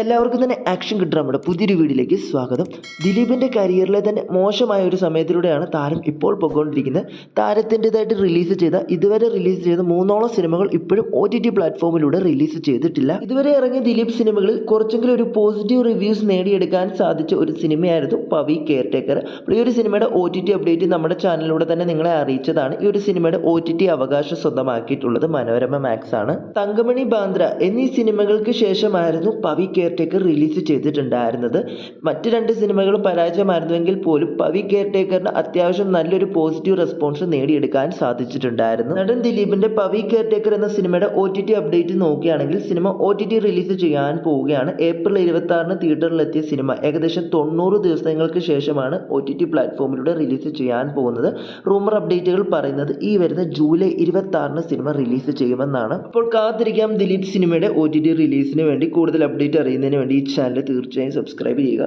എല്ലാവർക്കും തന്നെ ആക്ഷൻ കിട്ടുന്ന നമ്മുടെ പുതിയൊരു വീഡിയോയിലേക്ക് സ്വാഗതം. ദിലീപിന്റെ കരിയറിലെ തന്നെ മോശമായ ഒരു സമയത്തിലൂടെയാണ് താരം ഇപ്പോൾ പോയിക്കൊണ്ടിരിക്കുന്നത്. താരത്തിന്റെതായിട്ട് റിലീസ് ചെയ്ത ഇതുവരെ റിലീസ് ചെയ്ത മൂന്നോളം സിനിമകൾ ഇപ്പോഴും ഒ ടി ടി പ്ലാറ്റ്ഫോമിലൂടെ റിലീസ് ചെയ്തിട്ടില്ല. ഇതുവരെ ഇറങ്ങിയ ദിലീപ് സിനിമകളിൽ കുറച്ചെങ്കിലും ഒരു പോസിറ്റീവ് റിവ്യൂസ് നേടിയെടുക്കാൻ സാധിച്ച ഒരു സിനിമയായിരുന്നു പവി കെയർടേക്കർ അപ്പോൾ ഈ ഒരു സിനിമയുടെ ഒ ടി ടി അപ്ഡേറ്റ് നമ്മുടെ ചാനലിലൂടെ തന്നെ നിങ്ങളെ അറിയിച്ചതാണ്. ഈ ഒരു സിനിമയുടെ ഒ ടി ടി അവകാശം സ്വന്തമാക്കിയിട്ടുള്ളത് മനോരമ മാക്സ് ആണ്. തങ്കമണി ബാന്ദ്ര എന്നീ സിനിമകൾക്ക് ശേഷമായിരുന്നു പവി കെയർടേക്കർ റിലീസ് ചെയ്തിട്ടുണ്ടായിരുന്നത്. മറ്റ് രണ്ട് സിനിമകൾ പരാജയമായിരുന്നുവെങ്കിൽ പോലും പവി കെയർടേക്കറിന് അത്യാവശ്യം നല്ലൊരു പോസിറ്റീവ് റെസ്പോൺസ് നേടിയെടുക്കാൻ സാധിച്ചിട്ടുണ്ടായിരുന്നു. നടൻ ദിലീപിന്റെ പവി കെയർടേക്കർ എന്ന സിനിമയുടെ ഒ ടി ടി അപ്ഡേറ്റ് നോക്കുകയാണെങ്കിൽ സിനിമ ഒ ടി ടി റിലീസ് ചെയ്യാൻ പോവുകയാണ്. ഏപ്രിൽ ഇരുപത്തി ആറിന് തിയേറ്ററിലെത്തിയ സിനിമ ഏകദേശം തൊണ്ണൂറ് ദിവസങ്ങൾക്ക് ശേഷമാണ് ഒ ടി ടി പ്ലാറ്റ്ഫോമിലൂടെ റിലീസ് ചെയ്യാൻ പോകുന്നത്. റൂമർ അപ്ഡേറ്റുകൾ പറയുന്നത് ഈ വരുന്ന ജൂലൈ ഇരുപത്തി ആറിന് സിനിമ റിലീസ് ചെയ്യുമെന്നാണ്. അപ്പോൾ കാത്തിരിക്കാം ദിലീപ് സിനിമയുടെ ഒ ടി ടി റിലീസിന് വേണ്ടി കൂടുതൽ അപ്ഡേറ്റ് അറിയുന്നതിന് വേണ്ടി ഈ ചാനൽ തീർച്ചയായും സബ്സ്ക്രൈബ് ചെയ്യുക.